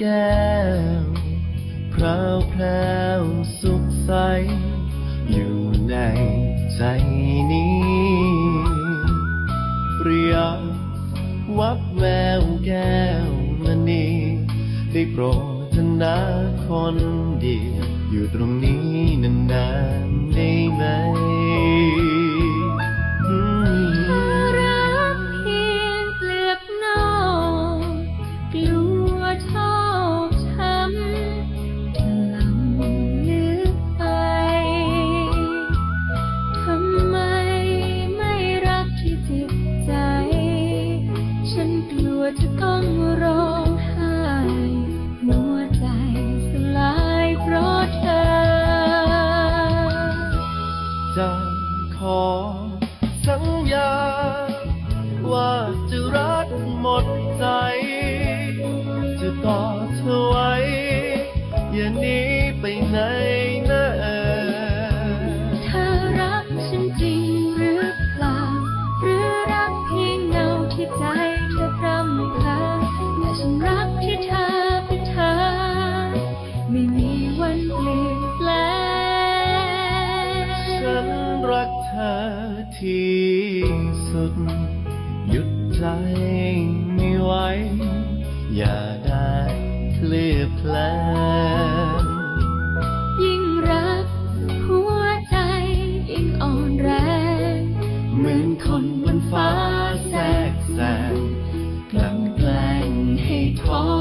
แก้วพราวแพรวสุขใส อยู่ในใจนี้ เปรียบวับแววแก้วมณีได้โปรดทนาคนเดียวอยู่ตรงนี้นานๆได้ไหม สัญญา ว่าจะรักหมดใจ จะต่อเธอไว้ อย่าหนีไปไหนนะเอเธอรักฉันจริงหรือเปล่า หรือรักเพียงเงาที่ใจเธอพรำพลาแต่ฉันรักที่เธอเป็นเธอ ไม่มีวันเปลี่ยนแปลงฉันรักเธอ ที่สุด หยุดใจไม่ไหว อย่าได้เคลือบแผลงยิ่งรักหัวใจยิ่งอ่อนแรงเหมือนคนบนฟ้าแสกแซงกลั่นแกล้งให้ท้อ